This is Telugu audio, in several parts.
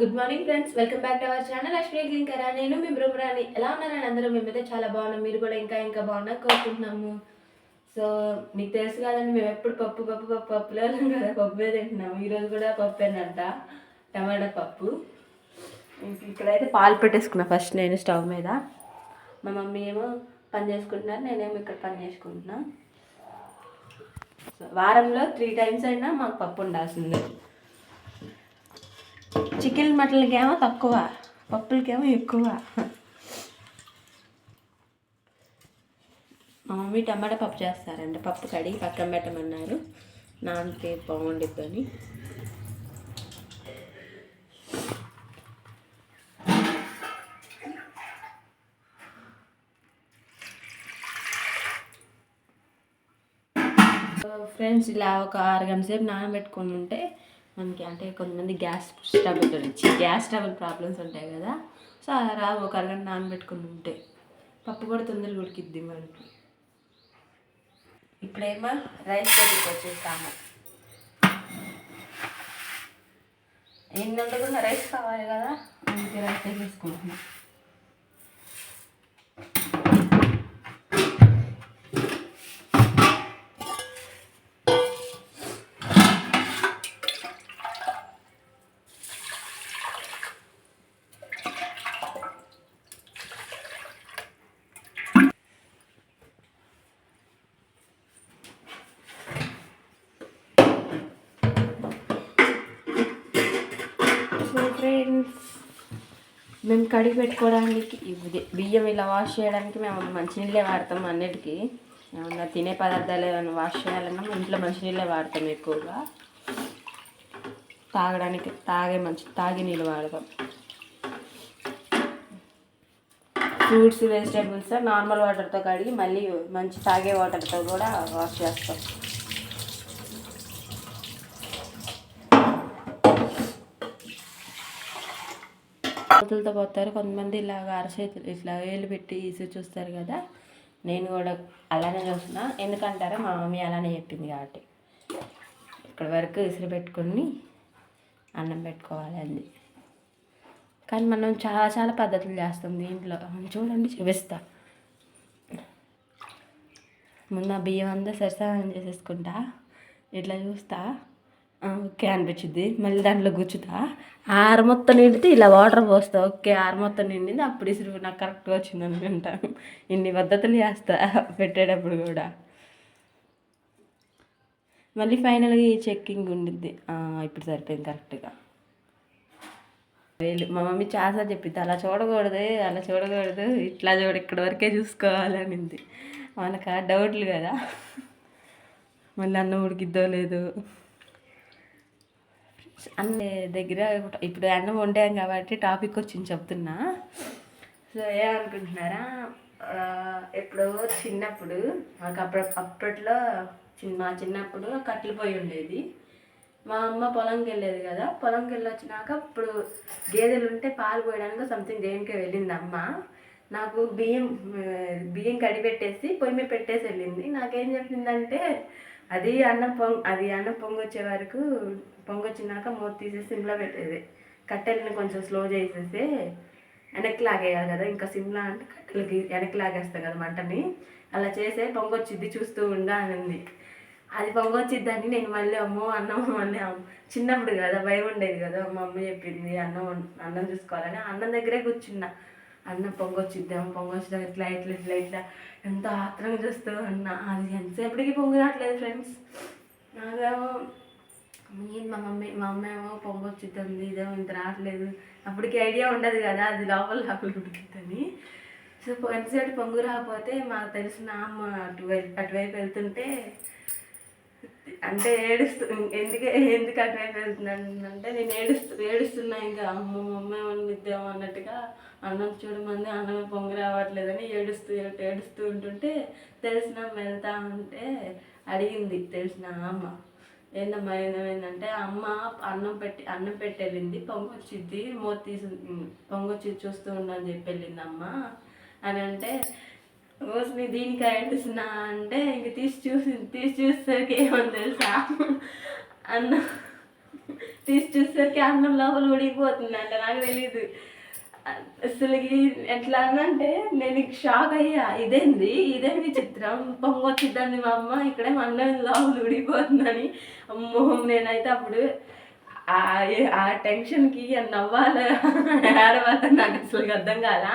Good morning friends welcome back to our channel. Ashwini గ్లింకరా నేను మీ బ్రహ్మరాణి ఎలా ఉన్నారని అందరూ మేమైతే చాలా బాగున్నాం. మీరు కూడా ఇంకా ఇంకా బాగున్నా కోరుకుంటున్నాము. సో మీకు తెలుసు కదండి మేము ఎప్పుడు పప్పు పప్పు పప్పు పప్పులో కదా. పప్పుే తింటున్నాము. ఈరోజు కూడా పప్పేనంట టమాటా పప్పు. ఇక్కడైతే పాలు పెట్టేసుకున్నా ఫస్ట్ నేను స్టవ్ మీద. మా మమ్మీ ఏమో పని చేసుకుంటున్నారు నేనేమో ఇక్కడ పని చేసుకుంటున్నా. సో వారంలో త్రీ టైమ్స్ అయినా మాకు పప్పు ఉండాల్సిందే. చికెన్ మటన్లకేమో తక్కువ పప్పులకేమో ఎక్కువ. మా మమ్మీ టమాటా పప్పు చేస్తారంట. పప్పు కడిగి పక్కన పెట్టమన్నారు. నాన్నకి బాగుండిద్దని. ఫ్రెండ్స్ ఇలా ఒక ఆరు గంటల సేపు నానబెట్టుకొని ఉంటే మనకి అంటే కొంతమంది గ్యాస్ స్టవ్ గురించి గ్యాస్ స్టవ్ ప్రాబ్లమ్స్ ఉంటాయి కదా. సో అలా రా ఒక అరగంట నానబెట్టుకుని ఉంటే. పప్పు కూడా తొందరగా ఉడికిద్ది మనకి. ఇప్పుడేమో రైస్ దగ్గరికి వచ్చేస్తాము ఎన్ని వండుకున్న రైస్ కావాలి కదా? అందుకే రైస్ వేసేసుకుంటున్నాం మేము కడిగి పెట్టుకోవడానికి ఇది బియ్యం ఇలా వాష్ చేయడానికి మేము మంచినీళ్ళే వాడతాం అన్నిటికీ. ఏమన్నా తినే పదార్థాలు ఏమైనా వాష్ చేయాలన్నా ఇంట్లో మంచినీళ్ళే వాడతాం ఎక్కువగా. తాగడానికి తాగే మంచి తాగే నీళ్ళు వాడతాం. ఫ్రూట్స్ వెజిటేబుల్స్ నార్మల్ వాటర్తో కడిగి మళ్ళీ మంచి తాగే వాటర్తో కూడా వాష్ చేస్తాం. చేతులతో పోతారు. కొంతమంది ఇలాగ అరచేతులు ఇట్లా వేలు పెట్టి ఈసి చూస్తారు కదా. నేను కూడా అలానే చూస్తున్నా. ఎందుకంటారా? మా మమ్మీ అలానే చెప్పింది కాబట్టి. ఇక్కడ వరకు ఇసురు పెట్టుకొని అన్నం పెట్టుకోవాలి అంది. కానీ మనం చాలా చాలా పద్ధతులు చేస్తాం దీంట్లో. చూడండి చూపిస్తా. ముందు బియ్యం అంతా సరిసమానం చేసేసుకుంటా. ఇట్లా చూస్తా. ఓకే అనిపించింది. మళ్ళీ దాంట్లో గుచ్చుతా. ఆరు మొత్తం నిండితే ఇలా వాటర్ పోస్తా. ఓకే ఆరు మొత్తం నిండింది. అప్పుడు ఇసురు నాకు కరెక్ట్గా వచ్చింది అనుకుంటాను. ఇన్ని పద్ధతులు చేస్తా పెట్టేటప్పుడు కూడా. మళ్ళీ ఫైనల్గా ఈ చెక్కింగ్ ఉండిద్ది. ఇప్పుడు సరిపోయింది కరెక్ట్గా వేలు మా మమ్మీ చాలా చెప్పింది అలా చూడకూడదు అలా చూడకూడదు ఇట్లా చూడ ఇక్కడ వరకే చూసుకోవాలనింది. మనకు ఆ డౌట్లు కదా. మళ్ళీ అన్నం ఉడికిద్దో లేదో. అన్ని దగ్గర ఇప్పుడు అన్నం వండాం కాబట్టి టాపిక్ వచ్చింది చెప్తున్నా. సో ఏమనుకుంటున్నారా? ఎప్పుడో చిన్నప్పుడు మాకు అప్పుడు అప్పట్లో మా చిన్నప్పుడు కట్టెలు పొయ్యి ఉండేది. మా అమ్మ పొలంకి వెళ్ళేది కదా పొలంకి వెళ్ళి వచ్చినాక ఇప్పుడు గేదెలు ఉంటే పాలు పోయడానికి సంథింగ్ దేనికే వెళ్ళింది అమ్మ. నాకు బియ్యం బియ్యం కడిపెట్టేసి పొయ్యి మీద పెట్టేసి వెళ్ళింది. నాకేం చెప్పిందంటే అది అన్నం పొంగ్ అది అన్నం పొంగొచ్చే వరకు పొంగొచ్చినాక మూత తీసేసి సిమ్లో పెట్టేది. కట్టెలని కొంచెం స్లో చేసేసి వెనక్కి లాగేయాలి కదా ఇంకా సిమ్లా అంటే కట్టెలకి వెనక్కి లాగేస్తాం కదా మంటని. అలా చేసే పొంగొచ్చిద్ది చూస్తూ ఉండా అనింది అది పొంగొచ్చిద్దని నేను మళ్ళీ అమ్మో అన్నం మళ్ళీ చిన్నప్పుడు కదా భయం ఉండేది కదా మా అమ్మ చెప్పింది అన్నం అన్నం చూసుకోవాలని. అన్నం దగ్గరే కూర్చున్నా. అన్న పొంగొచ్చిద్దాం పొంగొచ్చిద్దాం ఇట్లా ఇట్లా ఇట్లా ఇట్లా. ఎంత ఆత్రంగా చూస్తూ అన్న. అది ఎంతసేపటికి పొంగి రావట్లేదు ఫ్రెండ్స్. నాకేమో నేను మా మమ్మీ మా అమ్మ ఏమో పొంగొచ్చిద్దాం ఇదేమో ఇంత రావట్లేదు. అప్పటికి ఐడియా ఉండదు కదా అది లోపల లోపల ఉడికిద్దని సో ఎంతసేపు పొంగు రాకపోతే మాకు తెలిసిన అమ్మ అటువైపు అటువైపు వెళ్తుంటే అంటే ఏడుస్తూ ఎందుకే ఎందుకు అటువైపు వెళ్తున్నాను అంటే నేను ఏడుస్తూ ఏడుస్తున్నా ఇంకా అమ్మ మమ్మ ఏమనిద్దాం అన్నట్టుగా అన్నం చూడమంది అన్నం పొంగి రావట్లేదని ఏడుస్తూ ఏడుస్తూ ఉంటుంటే తెలిసిన వెళ్తా ఉంటే అడిగింది తెలిసిన అమ్మ ఏందమ్మా ఏమైందంటే అమ్మ అన్నం పెట్టి అన్నం పెట్టి వెళ్ళింది పొంగొచ్చిద్ది మూత తీసి పొంగొచ్చి చూస్తూ ఉండని చెప్పి వెళ్ళింది అమ్మ అని అంటే రోజు దీనికి ఏడుస్తున్నా అంటే ఇంక తీసి చూసి తీసి చూసేసరికి ఏమని తెలుసా? అన్నం తీసి చూసేసరికి అన్నం లోపల ఉడికిపోతుందంట నాకు తెలియదు అసలు ఎట్లా అంటే నేను షాక్ అయ్యా. ఇదేంది? ఇదేంది చిత్రం పొంగొచ్చిద్దండి మా అమ్మ ఇక్కడే అన్నం లోపల ఉడికిపోతుందని. అమ్మో నేనైతే అప్పుడు ఆ ఆ టెన్షన్కి నవ్వాలి? ఆడవాళ్ళ నాకు అసలు అర్థం కాల?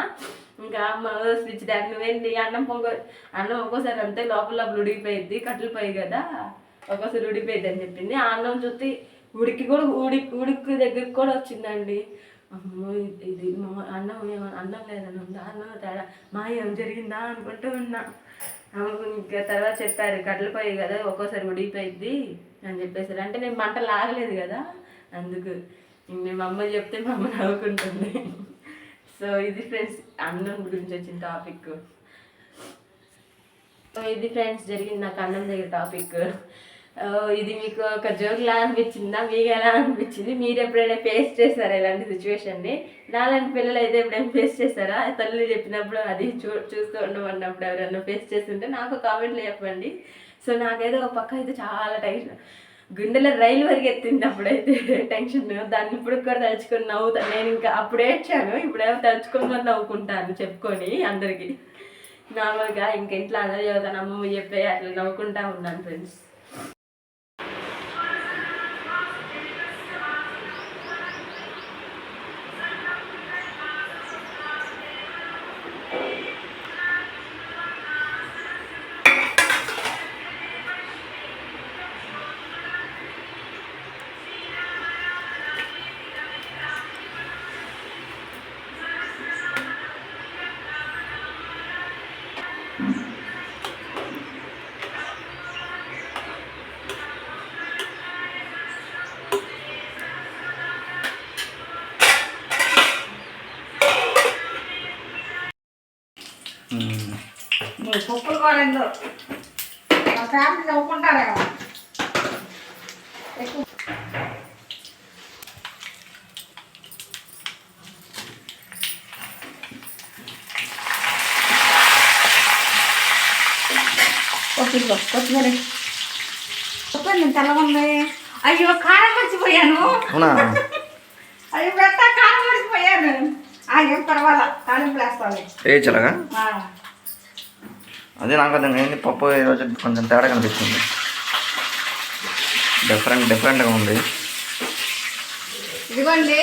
ఇంకా అమ్మ స్విచ్ దాకా నువ్వేంటి అన్నం పొంగ అన్నం ఒక్కోసారి అంతే లోపల లోపల ఉడికిపోయిద్ది కట్టెలపోయి కదా ఒక్కోసారి ఉడిపోయింది అని చెప్పింది. ఆ అన్నం చూస్తే ఉడికి కూడా ఉడి ఉడికి దగ్గరికి కూడా వచ్చిందండి. అమ్మో ఇది- మా అన్నం ఏమో అన్నం లేదని ఉందా? అన్నం తేడా? మా ఏం జరిగిందా అనుకుంటూ ఉన్నా. అమ్మకు ఇంకా తర్వాత చెప్పారు కట్టెలపోయి కదా ఒక్కోసారి ఉడికిపోయిద్ది అని చెప్పేసారు. అంటే నేను మంట లాగలేదు కదా అందుకు. మేము నేను మా అమ్మ చెప్తే మా అమ్మ నవ్వుకుంటుంది. సో ఇది ఫ్రెండ్స్ అన్నం గురించి వచ్చిన టాపిక్. సో ఇది ఫ్రెండ్స్ జరిగింది నాకు అన్నం దగ్గర టాపిక్. ఇది మీకు ఒక జోక్లా అనిపించిందా? మీకు ఎలా అనిపించింది? మీరు ఎప్పుడైనా ఫేస్ చేస్తారా ఇలాంటి సిచ్యువేషన్ని నాలాంటి పిల్లలు అయితే ఎప్పుడైనా ఫేస్ చేస్తారా తల్లి చెప్పినప్పుడు అది చూ చూస్తూ ఉండమన్నప్పుడు ఎవరైనా ఫేస్ చేస్తుంటే నాకు కామెంట్లు చెప్పండి. సో నాకైతే ఒక పక్క అయితే చాలా టైట్ గుండెలో రైలు వరకు ఎత్తింది అప్పుడైతే టెన్షన్ దాన్ని ఇప్పుడు కూడా తలుచుకొని నవ్వుతా. నేను ఇంకా అప్పుడు ఏడ్చాను ఇప్పుడేమో తలుచుకొని మరి నవ్వుకుంటాను చెప్పుకొని అందరికీ. నార్మల్గా ఇంకా ఇంట్లో అదే చదువుతాను అమ్మమ్మ చెప్పే అట్లా నవ్వుకుంటా ఉన్నాను ఫ్రెండ్స్ మీరు పప్పులు కాలేదు మా ఫ్యామిలీ నవ్వుకుంటారేమో ఎక్కువ నేను తెల్లగుంది. అయ్యో కారం మర్చిపోయాను. అయ్యో పెద్ద కారం మర్చిపోయాను. ఏం పర్వాలా తాలింపు వేస్తాను ఏ చల్లగా అదే నాకు అర్థం ఏంది పప్పు ఈరోజు కొంచెం తేడా కనిపిస్తుంది. డిఫరెంట్ డిఫరెంట్గా ఉంది. ఇదిగోండి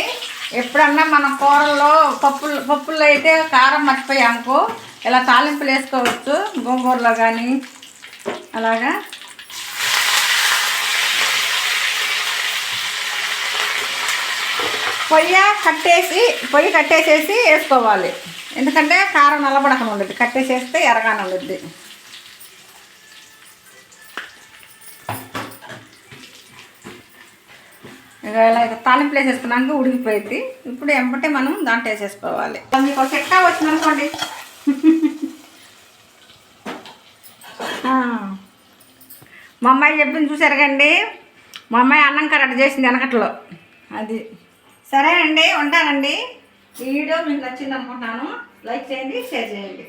ఎప్పుడన్నా మనం కూరల్లో పప్పులు పప్పుల్లో అయితే కారం మర్చిపోయానుకో ఇలా తాలింపులు వేసుకోవచ్చు. గోంగూరలో కానీ అలాగా? పొయ్య కట్టేసి పొయ్యి కట్టేసేసి వేసుకోవాలి. ఎందుకంటే కారం నల్లబడకం ఉండదు కట్టేసేస్తే ఎరగానే ఉండద్ది. ఇక ఇలా తాలింపులు వేసేసుకున్నాక ఉడికిపోయింది ఇప్పుడు ఎంబటే మనం దాంట్లో వేసేసుకోవాలి. మీకు ఒక చెక్క వచ్చిందనుకోండి మా అమ్మాయి చెప్పింది చూసారు కండి మా అమ్మాయి అన్నం కరెక్ట్ చేసింది వెనకట్లో. అది. సరేనండి ఉంటానండి. ఈ వీడియో మీకు నచ్చింది అనుకుంటున్నాను. లైక్ చేయండి షేర్ చేయండి.